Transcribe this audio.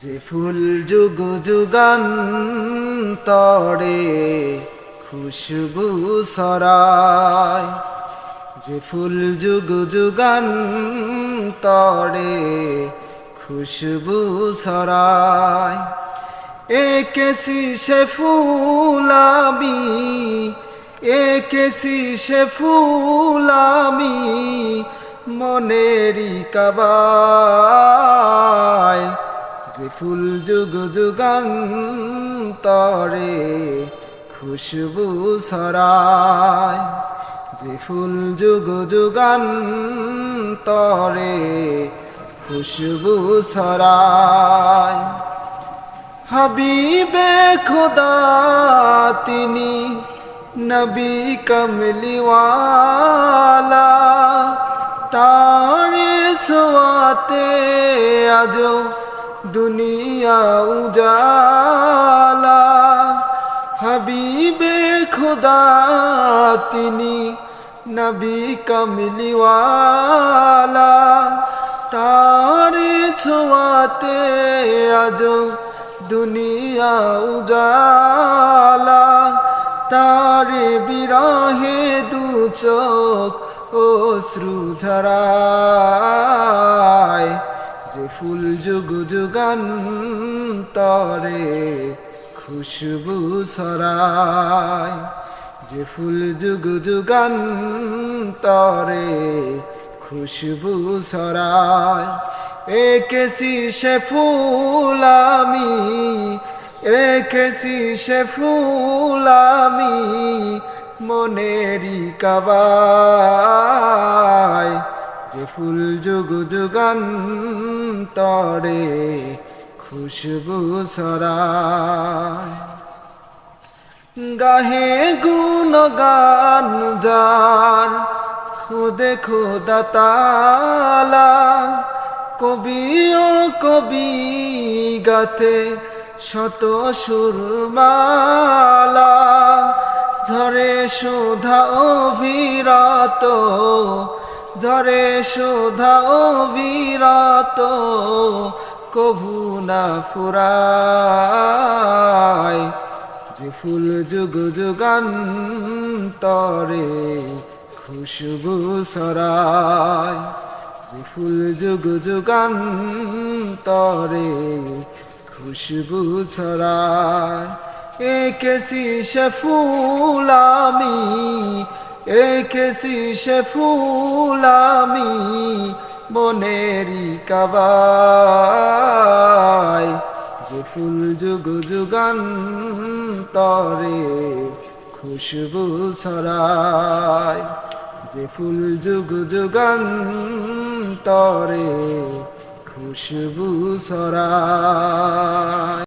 যে ফুল যুগ যুগান তরে খুশবু সরায় যে ফুল যুগ যুগান তরে খুশবু সরায় একেসি সে ফুলাবি একেসি সে ফুলামি মনেরি কাবায় যে ফুল যুগ যুগান তরে খুশবু সরায় যে ফুল যুগ যুগান তরে খুশবু সরায় হাবিবে খোদা তিনি নবী কমলিওয়ালা, তারে সোয়াতে আজ দুনিয়া উজালা, হাবিবে খোদা, তিনি নবী কমলিওয়ালা। তারে ছোঁয়াতে আজ দুনিয়া উজালা, তারে বিরাহে দু চোখ ঝরায় যে ফুল যুগ যুগান তরে খুশবু সরায় যে ফুল যুগ যুগান তরে খুশবু সরায় একেসি সে ফুল আমি একেসি সে ফুল আমি মনেরি কাবায়। যে ফুল যুগ যুগান তরে খুশবু সরায় গাহে গুণ গান যার খুদে খোদা তালা, কবি ও কবি গাতে শত সুরমালা, ঝরে শোধা অভিরত ঝরে শোধা অভিরত কভু না ফুরায়। যে ফুল যুগ যুগান তরে খুশবু সরায় যে ফুল যুগ যুগান তরে খুশবু ছড়ায়। একেসি সে ফুল আমি একেসি সে ফুল আমি মনেরি কাবায়। যে ফুল যুগ যুগান তরে খুশবু সরায় যে ফুল যুগ যুগান তরে খুশবু সরায়